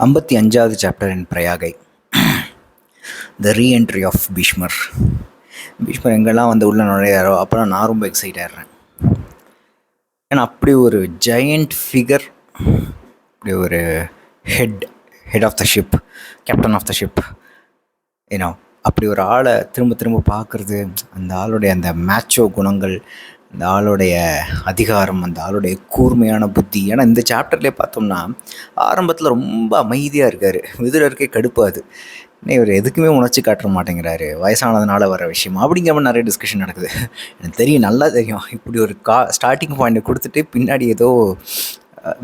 ஐம்பத்தி அஞ்சாவது chapter in Prayagai the reentry of Bhishmar Bhishmar எங்கெல்லாம் வந்து உள்ளே நுழையாரோ அப்போலாம் நான் ரொம்ப எக்ஸைட் ஆயிடுறேன். ஏன்னா அப்படி ஒரு ஜெயண்ட் ஃபிகர் அப்படி ஒரு head head of the ship captain of the ship ஏன்னா அப்படி ஒரு ஆளை திரும்ப திரும்ப பார்க்குறது அந்த ஆளுடைய அந்த மேட்சோ குணங்கள் இந்த ஆளுடைய அதிகாரம் அந்த ஆளுடைய கூர்மையான புத்தி. ஏன்னா இந்த சாப்டர்லேயே பார்த்தோம்னா ஆரம்பத்தில் ரொம்ப அமைதியாக இருக்கார். விதுரருக்கே கடுப்பாது இன்னும் இவர் எதுக்குமே உணர்ச்சி காட்ட மாட்டேங்கிறாரு. வயசானதுனால வர விஷயம் அப்படிங்கிற மாதிரி நிறைய டிஸ்கஷன் நடக்குது. எனக்கு தெரியும் நல்லா தெரியும். இப்படி ஒரு கா ஸ்டார்டிங் பாயிண்ட் கொடுத்துட்டு பின்னாடி ஏதோ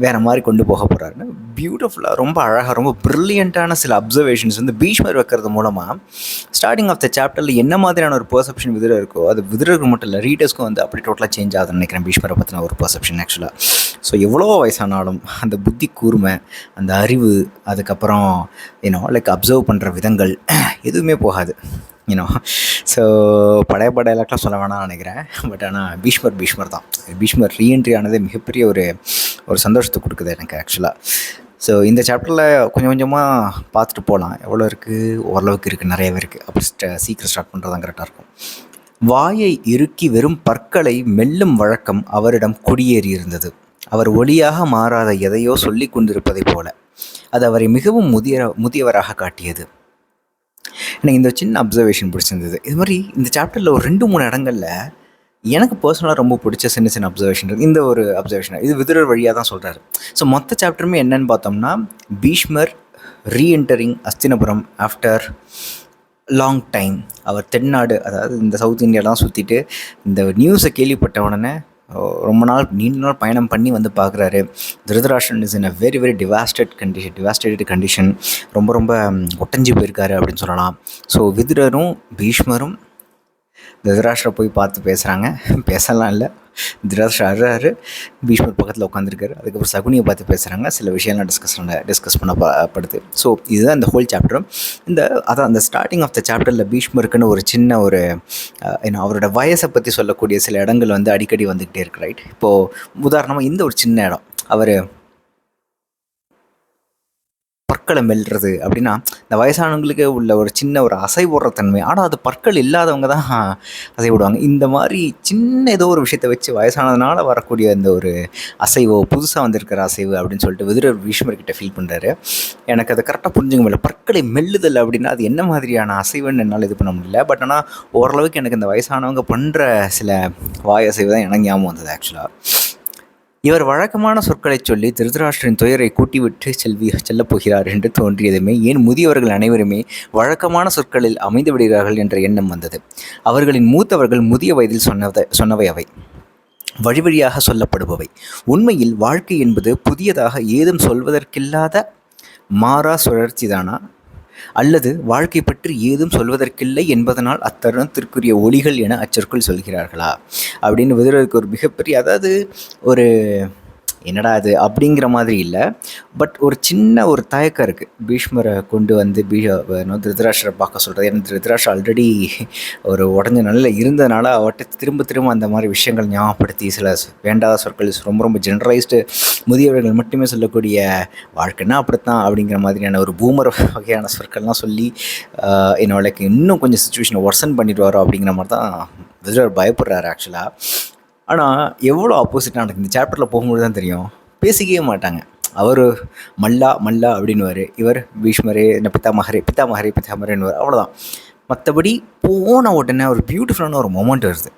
வேற மாதிரி கொண்டு போக போகிறாருன்னு பியூட்டிஃபுல்லாக ரொம்ப அழகாக ரொம்ப ப்ரில்லியண்ட்டான சில அப்சர்வேஷன்ஸ் வந்து பீஷ்மர் வைக்கிறது மூலமாக ஸ்டார்டிங் ஆஃப் த சாப்டரில் என்ன மாதிரியான ஒரு பர்செப்ஷன் விதிர இருக்கோ அது விதிரருக்கு மட்டும் இல்லை ரீடர்ஸ்க்கும் வந்து அப்படி டோட்டலாக சேஞ்ச் ஆகுதுன்னு நினைக்கிறேன் பீஷ்மரை பற்றின ஒரு பர்செப்ஷன் ஆக்சுவலாக ஸோ எவ்வளோ வயசானாலும் அந்த புத்தி கூர்மை அந்த அறிவு அதுக்கப்புறம் ஏன்னோ லைக் அப்சர்வ் பண்ணுற விதங்கள் எதுவுமே போகாது யூனோ ஸோ பழைய படையலாக்கெலாம் சொல்ல வேணாம்னு நினைக்கிறேன். பட் ஆனால் பீஷ்மர் பீஷ்மர் தான். பீஷ்மர் ரீஎன்ட்ரி ஆனது மிகப்பெரிய ஒரு ஒரு சந்தோஷத்தை கொடுக்குது எனக்கு ஆக்சுவலாக ஸோ இந்த சாப்டரில் கொஞ்சம் கொஞ்சமாக பார்த்துட்டு போகலாம் எவ்வளோ இருக்குது ஓரளவுக்கு இருக்குது நிறையவே இருக்குது அப்படி ஸ்ட சீக்கிரம் ஸ்டார்ட் பண்ணுறது தான் கரெக்டாக இருக்கும். வாயை இறுக்கி வெறும் பற்களை மெல்லும் வழக்கம் அவரிடம் குடியேறி இருந்தது. அவர் ஒளியாக மாறாத எதையோ சொல்லி கொண்டிருப்பதைப் போல. அது அவரை மிகவும் முதிய முதியவராக காட்டியது. எனக்கு இந்த சின்ன அப்சர்வேஷன் பிடிச்சிருந்தது. இது மாதிரி இந்த சாப்டரில் ஒரு ரெண்டு மூணு இடங்களில் எனக்கு பர்சனலாக ரொம்ப பிடிச்ச சின்ன சின்ன அப்சர்வேஷன் இந்த ஒரு அப்சர்வேஷன் இது விதுரர் வழியாக தான் சொல்கிறாரு ஸோ மொத்த சாப்டருமே என்னன்னு பார்த்தோம்னா Bhishmar reentering Hastinapuram after long time அவர் தென்னாடு அதாவது இந்த சவுத் இந்தியாலாம் சுற்றிட்டு இந்த நியூஸை கேள்விப்பட்ட உடனே ரொம்ப நாள் நீண்ட நாள் பயணம் பண்ணி வந்து பார்க்குறாரு. Dhritarashtran is in a very very devastated condition devastated condition ரொம்ப ரொம்ப ஒட்டஞ்சி ஒட்டஞ்சு போயிருக்காரு அப்படின்னு சொல்லலாம். ஸோ விதுரரும் பீஷ்மரும் திருதராஷ்டிர போய் பார்த்து பேசுகிறாங்க பேசலாம் இல்லை. திருதராஷ்டிர அழுறாரு. பீஷ்மர் பக்கத்தில் உட்காந்துருக்காரு அதுக்கப்புறம் சகுனியை பார்த்து பேசுகிறாங்க சில விஷயம்லாம் டிஸ்கஸ் பண்ண டிஸ்கஸ் பண்ணப்படுது. ஸோ இதுதான் இந்த ஹோல் சாப்டரும் இந்த அதான் அந்த ஸ்டார்டிங் ஆஃப் த சாப்டரில் பீஷ்மருக்குன்னு ஒரு சின்ன ஒரு ஏன்னா என்ன அவரோட வயசை பற்றி சொல்லக்கூடிய சில இடங்கள் வந்து அடிக்கடி வந்துக்கிட்டே இருக்கு ரைட் இப்போது உதாரணமாக இந்த ஒரு சின்ன இடம். அவர் பற்களை மெல்றது அப்படின்னா இந்த வயசானவங்களுக்கு உள்ள ஒரு சின்ன ஒரு அசை போடுற தன்மை. ஆனால் அது பற்கள் இல்லாதவங்க தான் அசை விடுவாங்க இந்த மாதிரி சின்ன ஏதோ ஒரு விஷயத்தை வச்சு வயசானதுனால வரக்கூடிய அந்த ஒரு அசைவோ புதுசாக வந்திருக்கிற அசைவு அப்படின்னு சொல்லிட்டு விதுரர் பீஷ்மர்கிட்ட ஃபீல் பண்ணுறாரு எனக்கு அதை கரெக்டாக புரிஞ்சுக்க முடியல. பற்களை மெல்லுதல் அப்படின்னா அது என்ன மாதிரியான அசைவுன்னு என்னால் இது பண்ண முடியல. பட் ஆனால் ஓரளவுக்கு எனக்கு இந்த வயசானவங்க பண்ணுற சில வாய் அசைவு தான் எனக்கு ஞாபகம் வந்தது ஆக்சுவலாக இவர் வழக்கமான சொற்களைச் சொல்லி திருதராஷ்டிரின் துயரை கூட்டிவிட்டு செல்வி செல்லப் போகிறார் என்று தோன்றியதுமே ஏன் முதியவர்கள் அனைவருமே வழக்கமான சொற்களில் அமைந்து விடுகிறார்கள் என்ற எண்ணம் வந்தது. அவர்களின் மூத்தவர்கள் முதிய வயதில் சொன்னதை சொன்னவை அவை. வழி வழியாக சொல்லப்படுபவை. உண்மையில் வாழ்க்கை என்பது புதியதாக ஏதும் சொல்வதற்கில்லாத மாறா சுழற்சிதானா? அல்லது வாழ்க்கை பற்றி ஏதும் சொல்வதற்கில்லை என்பதனால் அத்தருணத்திற்குரிய ஒளிகள் என அச்சொற்கள் சொல்கிறார்களா? அப்படின்னு விதுரருக்கு ஒரு மிகப்பெரிய அதாவது ஒரு என்னடா அது அப்படிங்கிற மாதிரி இல்லை. பட் ஒரு சின்ன ஒரு தயக்கம் இருக்குது பீஷ்மரை கொண்டு வந்து பீ திருதராஷரை பார்க்க சொல்கிறது ஏன்னா திருதராஷ்டர் ஆல்ரெடி ஒரு உடஞ்ச நிலையில் இருந்ததுனால அவர்கிட்ட திரும்ப திரும்ப அந்த மாதிரி விஷயங்கள் ஞாபகப்படுத்தி சில வேண்டாத சொற்கள் ரொம்ப ரொம்ப ஜென்ரலைஸ்டு முதியவர்கள் மட்டுமே சொல்லக்கூடிய வாழ்க்கைன்னா அப்படித்தான் அப்படிங்கிற மாதிரியான ஒரு பூமர் வகையான சொற்கள்லாம் சொல்லி என்னோட இன்னும் கொஞ்சம் சுச்சுவேஷனை ஒர்சன் பண்ணிடுவாரோ அப்படிங்கிற மாதிரி தான் விஜயர் பயப்படுறாரு ஆக்சுவலாக ஆனால் எவ்வளோ ஆப்போசிட்டாக நடக்குது? இந்த சாப்டரில் போகும்போது தான் தெரியும். பேசிக்கவே மாட்டாங்க. அவர் மல்லா மல்லா அப்படின்வார் இவர் பீஷ்மரே என்ன பித்தாமகரே பித்தாமகரே பித்தாமரேன்னுவார் அவ்வளோதான் மற்றபடி போன உடனே ஒரு பியூட்டிஃபுல்லான ஒரு மொமெண்ட் வருது.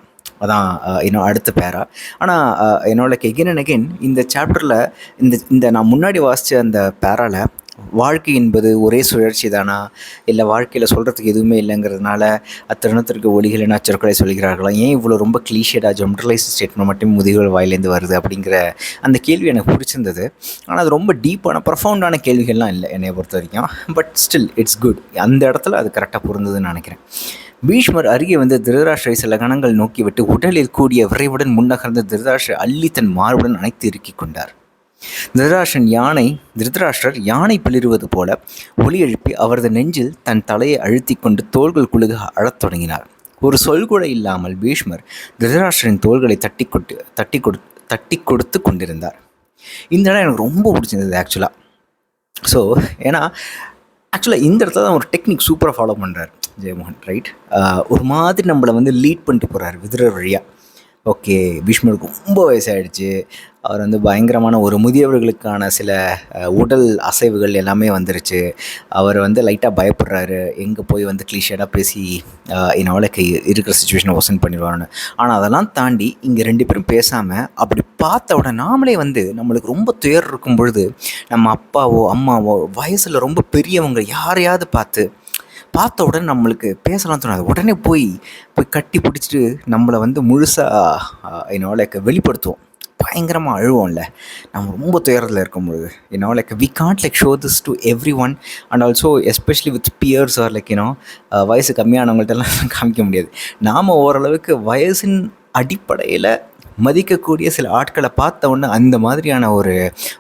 அதான் இன்னும் அடுத்த பேரா. ஆனால் என்னோட எகென் அண்ட் அகெயின் இந்த சாப்டரில் இந்த இந்த நான் முன்னாடி வாசித்த அந்த பேராவில் வாழ்க்கை என்பது ஒரே சுழற்சி தானா? இல்லை வாழ்க்கையில் சொல்கிறதுக்கு எதுவுமே இல்லைங்கிறதுனால அத்தருணத்திற்கு ஒளிகள் என்ன சொற்களை சொல்கிறார்களா? ஏன் இவ்வளோ ரொம்ப கிளீஷியடாக ஜென்ரலைஸ் ஸ்டேட்மெண்ட் மட்டும் முதிகள் வாயிலேருந்து வருது அப்படிங்கிற அந்த கேள்வி எனக்கு பிடிச்சிருந்தது. ஆனால் அது ரொம்ப டீப்பான ப்ரொஃபவுண்டான கேள்விகள்லாம் இல்லை என்னை பொறுத்த வரைக்கும். பட் ஸ்டில் இட்ஸ் குட் அந்த இடத்துல அது கரெக்டாக பொருந்ததுன்னு நினைக்கிறேன். பீஷ்மர் அருகே வந்து திருதராஷ்டரை சில கணங்கள் நோக்கிவிட்டு உடலில் கூடிய விரைவுடன் முன்னகர்ந்த திருதராஷ்டரை அள்ளி தன் மார்புடன் அணைத்து இறுக்கிக் கொண்டார். திருதராஷ்டிரன் யானை திருதராஷ்டிரர் யானை பிளிருவது போல ஒலி எழுப்பி அவரது நெஞ்சில் தன் தலையை அழுத்தி கொண்டு தோள்கள் குழுக அழத் தொடங்கினார். ஒரு சொல் கூட இல்லாமல் பீஷ்மர் திருதராஷ்டரின் தோள்களை தட்டி கொட்டு தட்டி கொடு தட்டி கொடுத்து கொண்டிருந்தார். இந்த இடம் எனக்கு ரொம்ப பிடிச்சிருந்தது ஆக்சுவலாக ஸோ ஏன்னா ஆக்சுவலாக இந்த இடத்துல தான் ஒரு டெக்னிக் சூப்பராக ஃபாலோ பண்ணுறார் ஜெயமோகன் ரைட் ஒரு மாதிரி நம்மளை வந்து லீட் பண்ணிட்டு போகிறாரு விதிர வழியாக ஓகே பீஷ்மருக்கு ரொம்ப வயசாகிடுச்சு அவர் வந்து பயங்கரமான ஒரு முதியவர்களுக்கான சில உடல் அசைவுகள் எல்லாமே வந்துருச்சு. அவர் வந்து லைட்டாக பயப்படுறாரு. எங்கே போய் வந்து கிளீஷேடாக பேசி என் இருக்கிற சுச்சுவேஷனை ஒசன் பண்ணிடுவாருன்னு. ஆனால் அதெல்லாம் தாண்டி இங்கே ரெண்டு பேரும் பேசாமல் அப்படி பார்த்த உடனே நாமளே வந்து நம்மளுக்கு ரொம்ப துயர் இருக்கும் பொழுது நம்ம அப்பாவோ அம்மாவோ வயசில் ரொம்ப பெரியவங்க யாரையாவது பார்த்து பார்த்த உடனே நம்மளுக்கு பேசலாம் தோணாது. உடனே போய் போய் கட்டி பிடிச்சிட்டு நம்மளை வந்து முழுசாக என்னோட வெளிப்படுத்துவோம். பயங்கரமாக அழுவோம்ல. நம்ம ரொம்ப துயரத்தில் இருக்கும்பொழுது you know like we can't like show this to every one and also especially with peers are like you know வயசு கம்மியானவங்கள்ட்டெல்லாம் காமிக்க முடியாது. நாம் ஓரளவுக்கு வயசின் அடிப்படையில் மதிக்கக்கூடிய சில ஆட்களை பார்த்த உடனே அந்த மாதிரியான ஒரு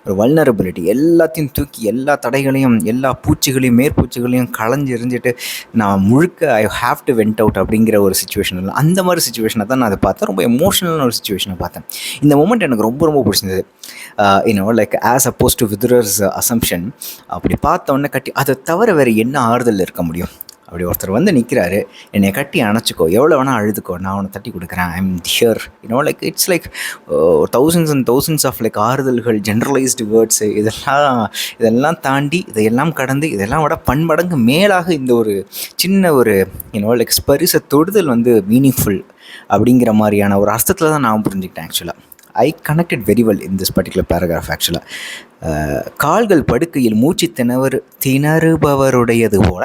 ஒரு வல்னரபிலிட்டி எல்லாத்தையும் தூக்கி எல்லா தடைகளையும் எல்லா பூச்சிகளையும் மேற்பூச்சிகளையும் களைஞ்சு எரிஞ்சிட்டு நான் முழுக்க I have to went out அப்படிங்கிற ஒரு சுச்சுவேஷன் இல்லை அந்த மாதிரி சுச்சுவேஷனை தான் நான் அதை பார்த்தேன். ரொம்ப எமோஷனலான ஒரு சுச்சுவேஷனை பார்த்தேன். இந்த மூமெண்ட் எனக்கு ரொம்ப ரொம்ப பிடிச்சிருந்தது. You know like as opposed to Vidurar's assumption அப்படி பார்த்த உடனே கட்டி அதை தவிர வேறு என்ன ஆறுதல் இருக்க முடியும்? அப்படி ஒருத்தர் வந்து நிற்கிறாரு என்னை கட்டி அணைச்சிக்கோ எவ்வளோ வேணால் அழுதுக்கோ நான் உன்னை தட்டி கொடுக்குறேன். I'm here you know like it's like thousands and thousands of like ஆறுதல்கள் generalised words இதெல்லாம் இதெல்லாம் தாண்டி இதையெல்லாம் கடந்து இதெல்லாம் விட பன்மடங்கு மேலாக இந்த ஒரு சின்ன ஒரு யூனோ லைக் ஸ்பரிச தொடுதல் வந்து மீனிங்ஃபுல் அப்படிங்கிற மாதிரியான ஒரு அர்த்தத்தில் தான் நான் புரிஞ்சுக்கிட்டேன் ஆக்சுவலாக I connected very well in this particular paragraph ஆக்சுவலாக கால்கள் படுக்கையில் மூச்சு திணவர் திணறுபவருடையது போல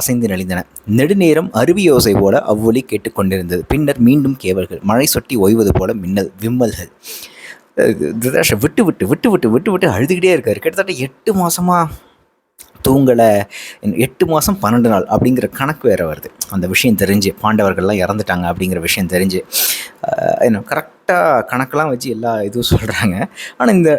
அசைந்து நெளிந்தன. நெடுநேரம் அருவியோசை போல அவ்வொலி கேட்டுக்கொண்டிருந்தது. பின்னர் மீண்டும் கேவல்கள். மழை சொட்டி ஓய்வது போல மின்னல் விம்மல்கள். விட்டு விட்டு விட்டு விட்டு விட்டு விட்டு அழுதுகிட்டே இருக்காரு. கிட்டத்தட்ட எட்டு மாதமாக தூங்கலை. எட்டு மாதம் பன்னெண்டு நாள் அப்படிங்கிற கணக்கு வேறு வருது. அந்த விஷயம் தெரிஞ்சு பாண்டவர்கள்லாம் இறந்துட்டாங்க அப்படிங்கிற விஷயம் தெரிஞ்சு என்ன கரெக்டாக கணக்கெல்லாம் வச்சு எல்லா இதுவும் சொல்கிறாங்க ஆனால் இந்த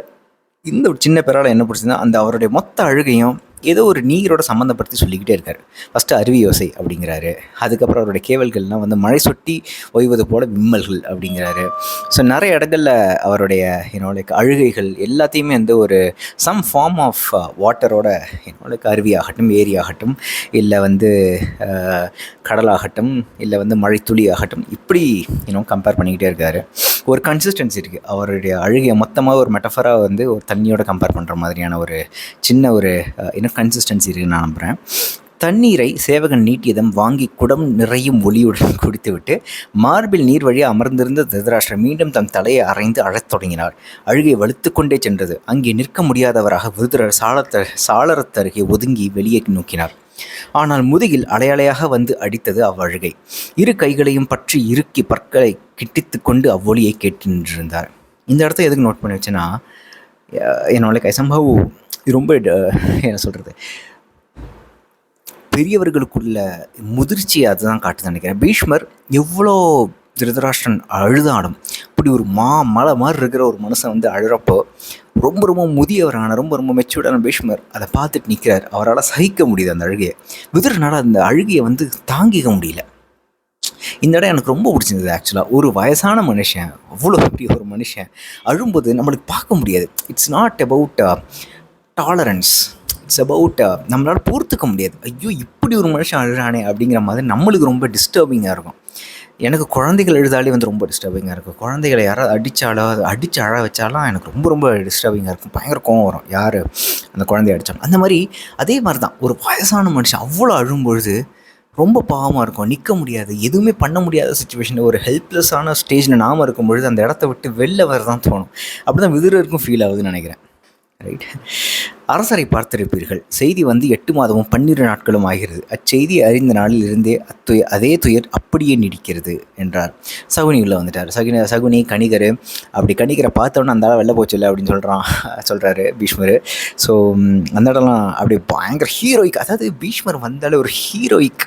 இந்த ஒரு சின்ன பேரால் என்ன பிடிச்சதுன்னா அந்த அவருடைய மொத்த அழுகையும் ஏதோ ஒரு நீரோட சம்மந்தப்படுத்தி சொல்லிக்கிட்டே இருக்கார். ஃபஸ்ட்டு அருவி யோசை அப்படிங்கிறாரு. அதுக்கப்புறம் அவருடைய கேவல்கள்லாம் வந்து மழை சொட்டி ஓய்வது போல விம்மல்கள் அப்படிங்கிறாரு. ஸோ நிறைய இடங்களில் அவருடைய என்னோட அழுகைகள் எல்லாத்தையுமே வந்து ஒரு சம் ஃபார்ம் ஆஃப் வாட்டரோட என்னோட அருவியாகட்டும் ஏரியாகட்டும் இல்லை வந்து uh, கடலாகட்டும் இல்லை வந்து மழைத்துளி ஆகட்டும் இப்படி இன்னும் கம்பேர் பண்ணிக்கிட்டே இருக்காரு. ஒரு கன்சிஸ்டன்சி இருக்குது அவருடைய அழுகையை மொத்தமாக ஒரு மெட்டஃபராக வந்து ஒரு தண்ணியோட கம்பேர் பண்ணுற மாதிரியான ஒரு சின்ன ஒரு uh, என்ன கன்சிஸ்டன்சி இருக்குன்னு நான் நம்புகிறேன் தண்ணீரை சேவகன் நீட்டியதும் வாங்கி குடம் நிறையும் ஒளியுடன் குடித்துவிட்டு மார்பில் நீர் வழி அமர்ந்திருந்த திருதராஷ்டிரர் மீண்டும் தன் தலையை அரைந்து அழத் தொடங்கினார். அழுகை வலுத்துக்கொண்டே சென்றது. அங்கே நிற்க முடியாதவராக விருதுரர் சாளத்த சாளரத்தருகே ஒதுங்கி வெளியே நோக்கினார். ஆனால் முதுகில் அலையலையாக வந்து அடித்தது அவ்வழுகை இரு கைகளையும் பற்றி இறுக்கி பற்களை கிட்டித்து கொண்டு அவ்வொலியை கேட்டு நின்றிருந்தார் இந்த இடத்த எதுக்கு நோட் பண்ணி வச்சேன்னா என்னோட கை சம்பவ் ரொம்ப என்ன சொல்கிறது பெரியவர்களுக்குள்ள முதிர்ச்சி அதுதான் காட்டுது நினைக்கிறேன். பீஷ்மர் எவ்வளோ திருதராஷ்டிரன் அழுதாடும் இப்படி ஒரு மா மலை மாதிரி இருக்கிற ஒரு மனுஷன் வந்து அழுறப்போ ரொம்ப ரொம்ப முதியவரான ரொம்ப ரொம்ப மெச்சூர்டான பீஷ்மர் அதை பார்த்துட்டு நிற்கிறார் அவரால் சகிக்க முடியுது அந்த அழுகையை. விதுரனால் அந்த அழுகையை வந்து தாங்கிக்க முடியல. இந்த இடம் எனக்கு ரொம்ப பிடிச்சிருந்தது ஆக்சுவலாக ஒரு வயசான மனுஷன் அவ்வளோ பெரிய ஒரு மனுஷன் அழும்போது நம்மளுக்கு பார்க்க முடியாது. It's not about tolerance it's about நம்மளால் பொறுத்துக்க முடியாது. ஐயோ இப்படி ஒரு மனுஷன் அழுறானே அப்படிங்கிற மாதிரி நம்மளுக்கு ரொம்ப டிஸ்டர்பிங்காக இருக்கும். எனக்கு குழந்தைகள் எழுதாலே வந்து ரொம்ப டிஸ்டர்பிங்காக இருக்கும். குழந்தைகளை யாராவது அடித்தாலோ அடித்து அழ வச்சாலும் எனக்கு ரொம்ப ரொம்ப டிஸ்டர்பிங்காக இருக்கும். பயங்கர கோவம் வரும். யார் அந்த குழந்தைய அடித்தாலும் அந்த மாதிரி அதே மாதிரி தான். ஒரு வயசான மனுஷன் அவ்வளோ அழும்பொழுது ரொம்ப பாவமாக இருக்கும். நிற்க முடியாது. எதுவுமே பண்ண முடியாத சுச்சுவேஷனில் ஒரு ஹெல்ப்லெஸ்ஸான ஸ்டேஜில் நாம இருக்கும் பொழுது அந்த இடத்த விட்டு வெளில வர தான் தோணும். அப்படி தான் விதிரருக்கும் ஃபீல் ஆகுதுன்னு நினைக்கிறேன். ரைட் அரசரை பார்த்திருப்பீர்கள். செய்தி வந்து எட்டு மாதமும் பன்னிரு நாட்களும் ஆகிறது. அச்செய்தி அறிந்த நாளில் இருந்தே அத்துய அதே துயர் அப்படியே நீடிக்கிறது என்றார். சகுனி உள்ளே வந்துட்டார். சகுனி சகுனி கணிகர் அப்படி கணிகரை பார்த்தோன்னே அந்த ஆள் வெளில போச்சு இல்லை அப்படின்னு சொல்கிறான் சொல்கிறாரு பீஷ்மர். ஸோ அந்த இடம்லாம் அப்படி பயங்கர ஹீரோயிக் அதாவது பீஷ்மர் வந்தாலே ஒரு ஹீரோயிக்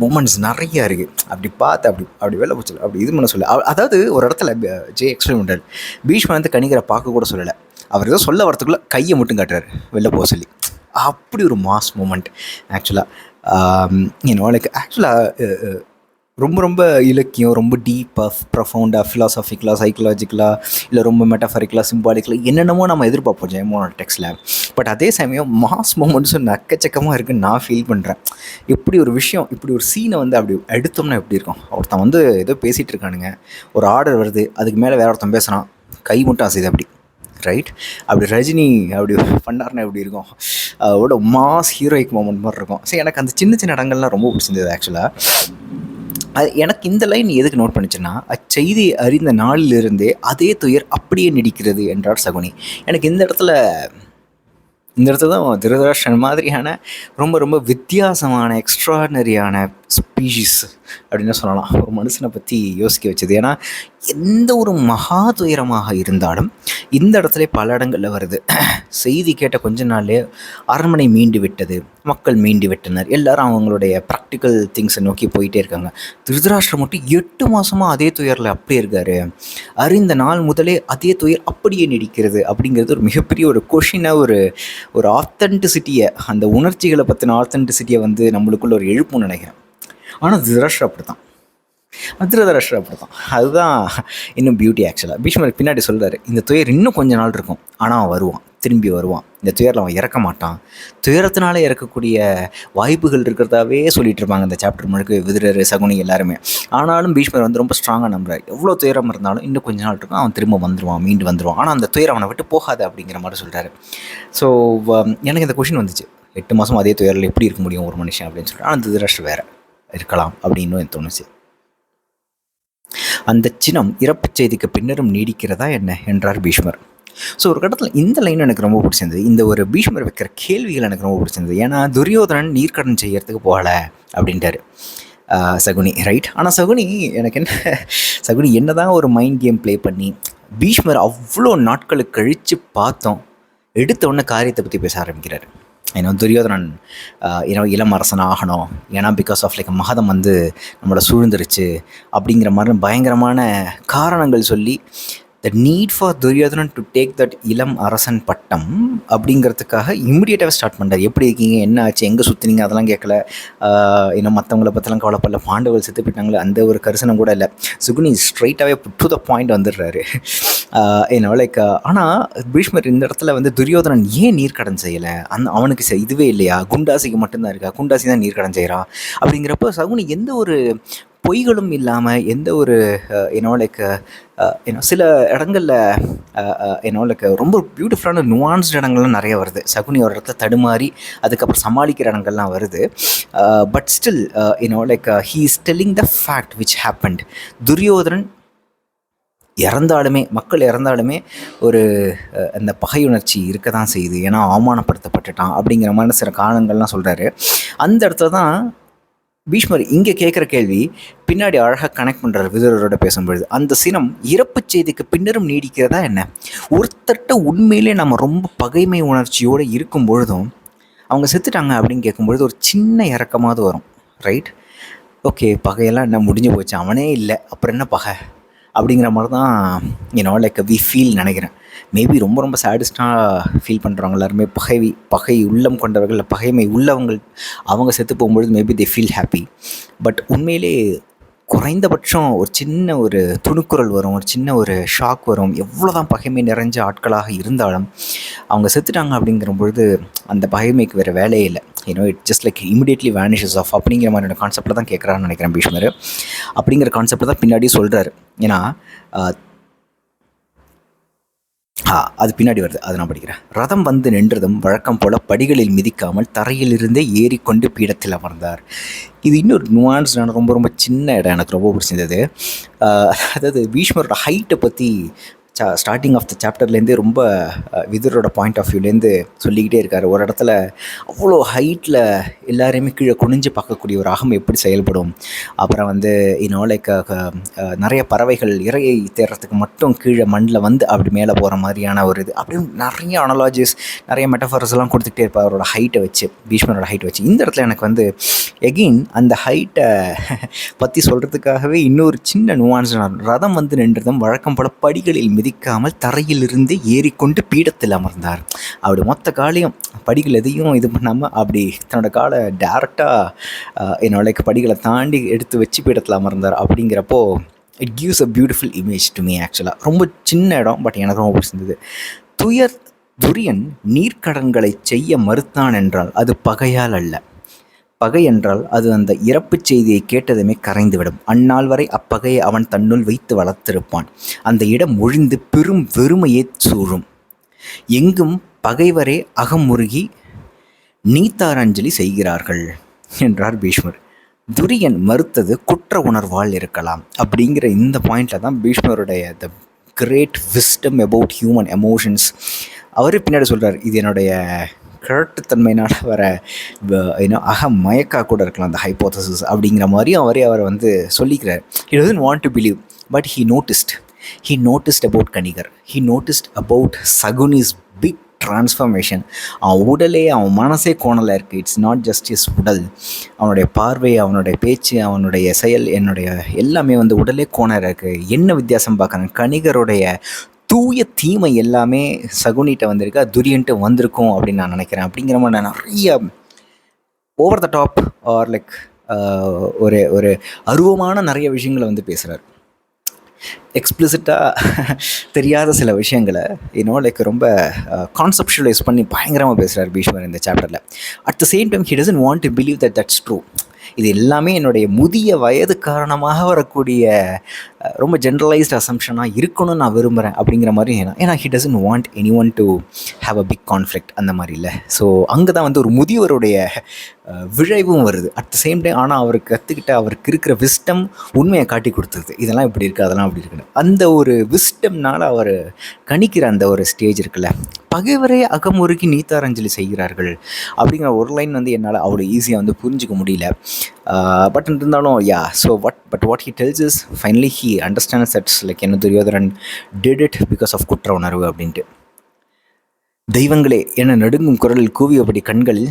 மூமெண்ட்ஸ் நிறைய இருக்குது அப்படி பார்த்து அப்படி அப்படி வெளில போச்சு அப்படி இது பண்ண சொல்லலை அதாவது ஒரு இடத்துல ஜே எக்ஸ்பிளைன் பண்ணுறாரு பீஷ்மர் வந்து கணிகரை பார்க்க கூட சொல்லலை. அவர் ஏதோ சொல்ல வரத்துக்குள்ளே கையை மட்டும் காட்டுறாரு வெளில போக சொல்லி. அப்படி ஒரு மாஸ் மூமெண்ட் ஆக்சுவலாக என்னோட லைக் ஆக்சுவலாக ரொம்ப ரொம்ப இலக்கியம் ரொம்ப டீப்பாக ப்ரொஃபவுண்டாக ஃபிலாசபிக்கலாக சைக்கலாஜிக்கலாக இல்லை ரொம்ப மெட்டஃபரிக்கலாக சிம்பாலிக்கலாக என்னென்னமோ நம்ம எதிர்பார்ப்போம் ஜெயமோன டெக்ஸ்ட்டில் பட் அதே சமயம் மாஸ் மூமெண்ட்ஸும் நக்கச்சக்கமாக இருக்குன்னு நான் ஃபீல் பண்ணுறேன் இப்படி ஒரு விஷயம் இப்படி ஒரு சீனை வந்து அப்படி எடுத்தோம்னா எப்படி இருக்கும்? ஒருத்தன் வந்து ஏதோ பேசிகிட்டு இருக்கானுங்க. ஒரு ஆர்டர் வருது அதுக்கு மேலே வேற ஒருத்தன் பேசுகிறான் கை மட்டும் அசைது அப்படி. ரைட் அப்படி ரஜினி அப்படி பண்ணார்னா எப்படி இருக்கும்? அதோட மாஸ் ஹீரோயிக் மூமெண்ட் மாதிரி இருக்கும். சரி எனக்கு அந்த சின்ன சின்ன இடங்கள்லாம் ரொம்ப பிடிச்சிருந்தது ஆக்சுவலாக அது எனக்கு இந்த லைன் எதுக்கு நோட் பண்ணிச்சுன்னா அச்செய்தி அறிந்த நாளிலிருந்தே அதே துயர் அப்படியே நீடிக்கிறது என்றார் சகுனி. எனக்கு இந்த இடத்துல இந்த இடத்துல தான் திருதராஷன் மாதிரியான ரொம்ப ரொம்ப வித்தியாசமான எக்ஸ்ட்ரானரியான ஸ்பீஷிஸ் அப்படின்னு சொல்லலாம். ஒரு மனுஷனை பற்றி யோசிக்க வச்சது. ஏன்னா எந்த ஒரு மகா துயரமாக இருந்தாலும் இந்த இடத்துல பல இடங்களில் வருது. செய்தி கேட்ட கொஞ்ச நாள்லே அரண்மனை மீண்டு விட்டது மக்கள் மீண்டு விட்டனர் எல்லாரும் அவங்களுடைய ப்ராக்டிக்கல் திங்ஸை நோக்கி போயிட்டே இருக்காங்க. திருதராஷ்டிரம் மட்டும் எட்டு மாதமாக அதே துயரில் அப்படியே இருக்கார். அறிந்த நாள் முதலே அதே துயர் அப்படியே நீடிக்கிறது அப்படிங்கிறது ஒரு மிகப்பெரிய ஒரு கொஷினாக ஒரு ஒரு ஆத்தென்டிசிட்டியை அந்த உணர்ச்சிகளை பற்றின ஆத்தென்டிசிட்டியை வந்து நம்மளுக்குள்ள ஒரு எழுப்புன்னு நினைக்கிறேன். ஆனால் திருஷ்ரா அப்படி தான் திருதராஷ்டிரம் அப்படி தான் அதுதான் இன்னும் பியூட்டி ஆக்சுவலாக பீஷ்மர் பின்னாடி சொல்கிறாரு இந்த துயர் இன்னும் கொஞ்ச நாள் இருக்கும். ஆனால் அவன் வருவான். திரும்பி வருவான். இந்த துயரில் அவன் இறக்க மாட்டான். துயரத்தினால இறக்கக்கூடிய வாய்ப்புகள் இருக்கிறதாவே சொல்லிட்டு இருப்பாங்க இந்த சாப்டர் முழுக்க. விதிரர் சகுனி எல்லாருமே. ஆனாலும் பீஷ்மர் வந்து ரொம்ப ஸ்ட்ராங்காக நம்புறாரு. எவ்வளோ துயரம் இருந்தாலும் இன்னும் கொஞ்ச நாள் இருக்கும். அவன் திரும்ப வந்துடுவான் மீண்டு வந்துடுவான் ஆனால் அந்த துயரம் அவனை விட்டு போகாது அப்படிங்கிற மாதிரி சொல்கிறாரு ஸோ எனக்கு இந்த கொஷின் வந்துச்சு. எட்டு மாதம் அதே துயரில் எப்படி இருக்க முடியும் ஒரு மனுஷன் அப்படின்னு சொல்லிட்டு. ஆனால் திருதராஷ்டிரம் வேறு. இருக்கலாம் அப்படின்னு எனக்கு தோணுச்சு. அந்த சினம் இறப்பு செய்திக்கு பின்னரும் நீடிக்கிறதா என்ன? என்றார் பீஷ்மர். ஸோ ஒரு கட்டத்தில் இந்த லைன் எனக்கு ரொம்ப பிடிச்சிருந்தது. இந்த ஒரு பீஷ்மர் வைக்கிற கேள்விகள் எனக்கு ரொம்ப பிடிச்சிருந்தது. ஏன்னா துரியோதனன் நீர்க்கடன் செய்யறதுக்கு போகல அப்படின்ட்டாரு. சகுனி ரைட் ஆனால் சகுனி எனக்கு என்ன சகுனி என்ன தான் ஒரு மைண்ட் கேம் ப்ளே பண்ணி பீஷ்மர் அவ்வளோ நாட்களுக்கு கழித்து பார்த்தோம். எடுத்த உடனே காரியத்தை பற்றி பேச ஆரம்பிக்கிறார். ஏன்னா துரியோதனன் ஏன்னா இளம் அரசன் ஆகணும் ஏன்னா பிகாஸ் ஆஃப் லைக் மகதம் வந்து நம்மளை சூழ்ந்துருச்சு. அப்படிங்கிற மாதிரி பயங்கரமான காரணங்கள் சொல்லி the need for Duryodhanan to take that இளம் அரசன் பட்டம் அப்படிங்கிறதுக்காக இம்மிடியேட்டாக ஸ்டார்ட் பண்ணுறாரு எப்படி இருக்கீங்க? என்ன ஆச்சு? எங்கே சுற்றினீங்க அதெல்லாம் கேட்கல. இன்னும் மற்றவங்கள பற்றிலாம் கவலைப்படல. பாண்டவர்கள் செத்து போயிட்டாங்களே அந்த ஒரு கரிசனம் கூட இல்லை. சுகுனி ஸ்ட்ரைட்டாகவே டு த பாயிண்ட் வந்துடுறாரு. என்ன லைக் ஆனால் பீஷ்மர் இந்த இடத்துல வந்து துரியோதனன் ஏன் நீர்க்கடன் செய்யலை? அந்த அவனுக்கு இதுவே இல்லையா? குண்டாசிக்கு மட்டும்தான் இருக்கா? குண்டாசி தான் நீர்க்கடன் செய்கிறான் அப்படிங்கிறப்போ சகுனி எந்த ஒரு பொய்களும் இல்லாமல் எந்த ஒரு என்னோ லைக் ஏன்னோ சில இடங்களில் என்னோ லைக் ரொம்ப பியூட்டிஃபுல்லான நுவான்ஸ்டு இடங்கள்லாம் நிறைய வருது. சகுனி ஒரு இடத்துல தடுமாறி அதுக்கப்புறம் சமாளிக்கிற இடங்கள்லாம் வருது. But still you know like he is telling the fact which happened Duryodhanan இறந்தாலுமே மக்கள் இறந்தாலுமே ஒரு அந்த பகையுணர்ச்சி இருக்க தான் செய்யுது. ஏன்னா அவமானப்படுத்தப்பட்டுட்டான் அப்படிங்கிற மாதிரி சில காரணங்கள்லாம் சொல்கிறாரு அந்த இடத்துல தான் பீஷ்மர் இங்கே கேட்குற கேள்வி பின்னாடி அழகாக கனெக்ட் பண்ணுறாரு விதுரரோட பேசும்பொழுது. அந்த சினம் இறப்பு செய்திக்கு பின்னரும் நீடிக்கிறதா என்ன? ஒருத்தர்கிட்ட உண்மையிலே நம்ம ரொம்ப பகைமை உணர்ச்சியோடு இருக்கும் பொழுதும் அவங்க செத்துட்டாங்க அப்படின்னு கேட்கும்பொழுது ஒரு சின்ன இறக்கமாவது வரும். ரைட் ஓகே பகையெல்லாம் என்ன முடிஞ்சு போச்சு. அவனே இல்லை. அப்புறம் என்ன பகை? அப்படிங்கிற மாதிரி தான் you know like we feel நினைக்கிறேன். மேபி ரொம்ப ரொம்ப சேடிஸ்டாக ஃபீல் பண்ணுறவங்க எல்லாருமே பகை பகை உள்ளம் கொண்டவர்கள் பகைமை உள்ளவங்கள் அவங்க செத்து போகும்பொழுது maybe they feel happy but உண்மையிலே குறைந்தபட்சம் ஒரு சின்ன ஒரு துணுக்குரல் வரும் ஒரு சின்ன ஒரு ஷாக் வரும். எவ்வளோ தான் பகைமை நிறைஞ்ச ஆட்களாக இருந்தாலும் அவங்க செத்துட்டாங்க அப்படிங்கிற பொழுது அந்த பகைமைக்கு வேறு வேலையே இல்லை. You know it just like immediately vanishes off அப்படிங்கிற மாதிரியான கான்செப்டில் தான் கேட்குறான்னு நினைக்கிறேன் பீஷ்மர். அப்படிங்கிற கான்செப்டில் தான் பின்னாடி சொல்கிறாரு ஏன்னா அது பின்னாடி வருது. அதை நான் படிக்கிறேன். ரதம் வந்து நின்றதும் வழக்கம் போல படிகளில் மிதிக்காமல் தரையிலிருந்தே ஏறிக்கொண்டு பீடத்தில் அமர்ந்தார். இது இன்னொரு நுவான்ஸ் எனக்கு ரொம்ப ரொம்ப சின்ன இடம். எனக்கு ரொம்ப பிடிச்சிருந்தது. அதாவது பீஷ்மரோட ஹைட்டை பற்றி சா ஸ்டார்டிங் ஆஃப் த சாப்டர்லேருந்தே ரொம்ப விதுரோட பாயிண்ட் ஆஃப் வியூலேருந்து சொல்லிக்கிட்டே இருக்கார். ஒரு இடத்துல அவ்வளோ ஹைட்டில் எல்லாரையுமே கீழே குனிஞ்சு பார்க்கக்கூடிய ஒரு அகம் எப்படி செயல்படும்? அப்புறம் வந்து இன்னும் லைக் நிறைய பறவைகள் இறையை தேடுறதுக்கு மட்டும் கீழே மண்ணில் வந்து அப்படி மேலே போகிற மாதிரியான ஒரு இது. அப்படின்னு நிறைய அனலாஜிஸ் நிறைய மெட்டஃபர்ஸ்லாம் கொடுத்துக்கிட்டே இருப்பார் அவரோட ஹைட்டை வச்சு பீஷ்மரோட ஹைட்டை வச்சு. இந்த இடத்துல எனக்கு வந்து எகெயின் அந்த ஹைட்டை பற்றி சொல்கிறதுக்காகவே இன்னொரு சின்ன நுவான்ஸ் ரதம் வந்து நின்றதும் வழக்கம் போல் படிகளில் மிதிக்காமல் தரையிலிருந்து ஏறிக்கொண்டு பீடத்தில் அமர்ந்தார். அப்படி மொத்த காலையும் படிகள் எதையும் இது பண்ணாமல் அப்படி தன்னோட காலை டேரெக்டாக என்னோட படிகளை தாண்டி எடுத்து வச்சு பீடத்தில் அமர்ந்தார். அப்படிங்கிறப்போ it gives a beautiful image to me ஆக்சுவலாக ரொம்ப சின்ன இடம் பட் எனக்கு ரொம்ப பிடிச்சிருந்தது. துயர் துரியன் நீர்க்கடன்களை செய்ய மறுத்தான் என்றால் அது பகையால் அல்ல. பகை என்றால் அது அந்த இறப்புச் செய்தியை கேட்டதுமே கரைந்துவிடும். அந்நாள் வரை அப்பகையை அவன் தன்னுள் வைத்து வளர்த்திருப்பான். அந்த இடம் ஒழிந்து பெரும் வெறுமையே சூழும். எங்கும் பகைவரே அகமுருகி நீத்தாரஞ்சலி செய்கிறார்கள் என்றார் பீஷ்மர். துரியன் மறுத்தது குற்ற உணர்வால் இருக்கலாம். அப்படிங்கிற இந்த பாயிண்டில் தான் பீஷ்மருடைய the great wisdom about human emotions அவர் பின்னாடி சொல்கிறார் இது என்னுடைய கிழட்டுத்தன்மையினால் வர ஏன்னோ அக மயக்கா கூட இருக்கலாம் அந்த ஹைப்போதசிஸ் அப்படிங்கிற மாதிரி அவரே அவரை வந்து சொல்லிக்கிறார். He doesn't want to believe but he noticed he noticed about Kanikar he noticed about Shakuni's big transformation அவன் உடலே அவன் மனசே கோணலாக இருக்குது இட்ஸ் நாட் ஜஸ்ட் இஸ் உடல். அவனுடைய பார்வை அவனுடைய பேச்சு அவனுடைய செயல் என்னுடைய எல்லாமே வந்து உடலே கோணலாக இருக்குது என்ன வித்தியாசம் பார்க்குறேன்? கணிகருடைய தூய தீமை எல்லாமே சகுனிட்ட வந்திருக்கு. துரியன்ட்டு வந்திருக்கும் அப்படின்னு நான் நினைக்கிறேன். அப்படிங்கிற மாதிரி நான் நிறைய over the top or like ஒரு ஒரு அருவமான நிறைய விஷயங்களை வந்து பேசுகிறார் எக்ஸ்பிளிசிட்டாக தெரியாத சில விஷயங்களை இன்னோ லைக் ரொம்ப கான்செப்ஷுவலைஸ் பண்ணி பயங்கரமாக பேசுகிறார் பீஷ்மர் இந்த சாப்டரில் at the same time he doesn't want to believe that that's true இது எல்லாமே என்னுடைய முதிய வயது காரணமாக வரக்கூடிய ரொம்ப ஜென்ரலைஸ்ட் அசம்ஷனாக இருக்கணும்னு நான் விரும்புகிறேன் அப்படிங்கிற மாதிரி ஏன்னா ஏன்னா he doesn't want any one to have a big conflict அந்த மாதிரி இல்லை. ஸோ அங்கே தான் வந்து ஒரு முதியவருடைய விழைவும் வருது. அட் த சேம் டைம் ஆனால் அவருக்கு கற்றுக்கிட்ட அவருக்கு இருக்கிற விஸ்டம் உண்மையை காட்டி கொடுத்துருது இதெல்லாம் இப்படி இருக்குது அதெல்லாம் அப்படி இருக்குது அந்த ஒரு விஸ்டம்னால் அவர் கணிக்கிற அந்த ஒரு ஸ்டேஜ் இருக்குல்ல. பகைவரே அகமுருகி நீத்தாரஞ்சலி செய்கிறார்கள் அப்படிங்கிற ஒரு லைன் வந்து என்னால் அவ்வளோ ஈஸியாக வந்து புரிஞ்சிக்க முடியல. பட் இருந்தாலும் ya so what but what he tells is finally he understand sets like என்ன Duryodhanan did it because of குற்ற உணர்வு அப்படின்ட்டு. தெய்வங்களே என நடுங்கும் குரலில் கூவியபடி கண்களில்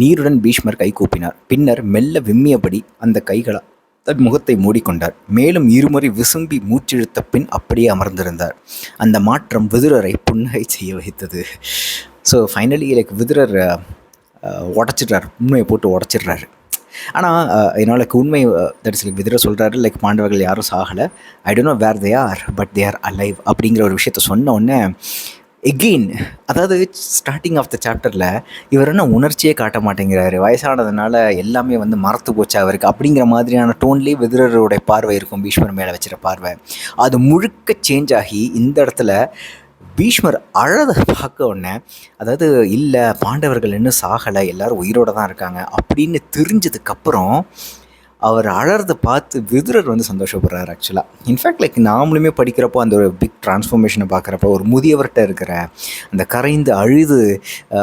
நீருடன் பீஷ்மர் கை கூப்பினார். பின்னர் மெல்ல விம்மியபடி அந்த கைகளால் தன் முகத்தை மூடிக்கொண்டார். மேலும் இருமுறை விசும்பி மூச்சிழுத்த பின் அப்படியே அமர்ந்திருந்தார். அந்த மாற்றம் விதுரரை புன்னகை செய்ய வைத்தது. So finally like Vidurar uh, உடச்சிடுறார். உண்மையை போட்டு உடச்சிடுறாரு. ஆனால் என்னோட லைக் உண்மை தட் இஸ் லைக் விதிர சொல்கிறாரு லைக் பாண்டவர்கள் யாரும் சாகலை. I don't know where they are but they are alive அப்படிங்கிற ஒரு விஷயத்த சொன்ன உடனே எகெயின் அதாவது ஸ்டார்டிங் ஆஃப் த சாப்டரில் இவர் என்ன உணர்ச்சியே காட்ட மாட்டேங்கிறாரு. வயசானதுனால எல்லாமே வந்து மறத்து போச்சு அவருக்கு அப்படிங்கிற மாதிரியான டோன்லேயே விதிரருடைய பார்வை இருக்கும் பீஷ்மர் மேலே வச்சுற பார்வை. அது முழுக்க சேஞ்ச் ஆகி இந்த இடத்துல பீஷ்மர் அழதை பார்க்க உடனே அதாவது இல்லை பாண்டவர்கள் இன்னும் சாகலை எல்லோரும் உயிரோடு தான் இருக்காங்க அப்படின்னு தெரிஞ்சதுக்கப்புறம் அவர் அழறதை பார்த்து விதுரர் வந்து சந்தோஷப்படுறாரு ஆக்சுவலாக இன்ஃபேக்ட் லைக் நாமளுமே படிக்கிறப்போ அந்த ஒரு பிக் டிரான்ஸ்ஃபர்மேஷனை பார்க்குறப்போ ஒரு முதியவர்கிட்ட இருக்கிற அந்த கரைந்து அழுது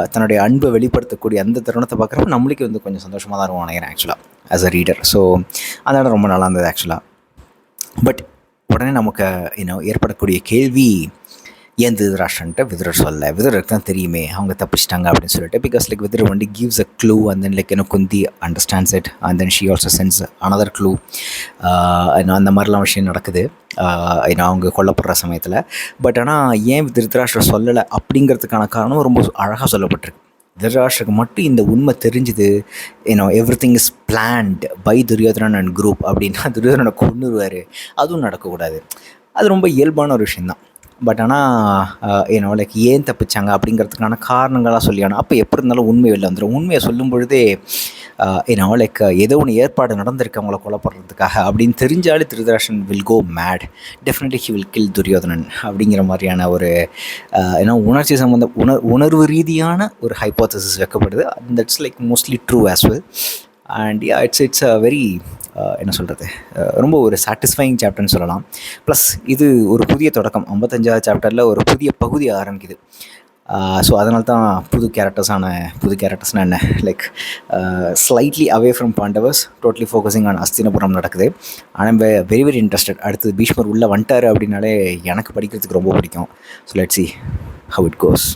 தன்னுடைய அன்பை வெளிப்படுத்தக்கூடிய அந்த தருணத்தை பார்க்குறப்ப நம்மளுக்கு வந்து கொஞ்சம் சந்தோஷமாக தான் இருக்கும் நினைக்கிறேன் ஆக்சுவலாக ஆஸ் அ ரீடர் ஸோ அந்த இடம் ரொம்ப நல்லா இருந்தது ஆக்சுவலாக பட் உடனே நமக்கு இன்னும் ஏற்படக்கூடிய கேள்வி ஏன் திருதராஷ்டன்ட்ட விதுரர் சொல்ல. விதுரருக்கு தான் தெரியுமே. அவங்க தப்பிச்சிட்டாங்க அப்படின்னு சொல்லிட்டு. பிகாஸ் லைக் விதுரர் வந்து gives a clue and then like என்ன Kunti understands it and then she also sends another clue அந்த மாதிரிலாம் விஷயம் நடக்குது. Uh, ஏன்னா அவங்க கொல்லப்படுற சமயத்தில். பட் ஆனால் ஏன் திருதராஷ்டர் சொல்லலை அப்படிங்கிறதுக்கான காரணம் ரொம்ப அழகாக சொல்லப்பட்டிருக்கு. திருராஷ்டருக்கு மட்டும் இந்த உண்மை தெரிஞ்சுது. You know everything is planned by Duryodhanan and group அப்படின்னா துரியோதனனை கொண்டுருவார் அதுவும் நடக்கக்கூடாது. அது ரொம்ப இயல்பான ஒரு விஷயந்தான் பட் ஆனால் ஏன்னோ லைக் ஏன் தப்பிச்சாங்க அப்படிங்கிறதுக்கான காரணங்களாக சொல்லியானோ அப்போ எப்படி இருந்தாலும் உண்மை வெளில வந்துடும் உண்மையை சொல்லும் பொழுதே ஏன்னோ லைக் ஏதோ ஒன்று ஏற்பாடு நடந்திருக்கு அவங்கள கொலப்படுறதுக்காக அப்படின்னு தெரிஞ்சாலே Dhritarashtran will go mad definitely he will kill Duryodhanan அப்படிங்கிற மாதிரியான ஒரு ஏன்னா உணர்ச்சி சம்மந்த உணர் உணர்வு ரீதியான ஒரு ஹைப்போத்தசிஸ் வைக்கப்படுது. That's like mostly true as well and ya it's it's a very என்ன சொல்கிறது ரொம்ப ஒரு சாட்டிஸ்ஃபைங் சாப்டர்னு சொல்லலாம். ப்ளஸ் இது ஒரு புதிய தொடக்கம். ஐம்பத்தஞ்சாவது சாப்டரில் ஒரு புதிய பகுதி ஆரம்பிக்குது. ஸோ அதனால தான் புது கேரக்டர்ஸான புது கேரக்டர்ஸ்னால் என்ன? Like slightly away from Pandavas totally focusing on Hastinapuram நடக்குது. ஆனால் வெரி வெரி இன்ட்ரெஸ்டட் அடுத்து பீஷ்மர் உள்ளே வந்துட்டார் அப்படின்னாலே எனக்கு படிக்கிறதுக்கு ரொம்ப பிடிக்கும். So let see how it goes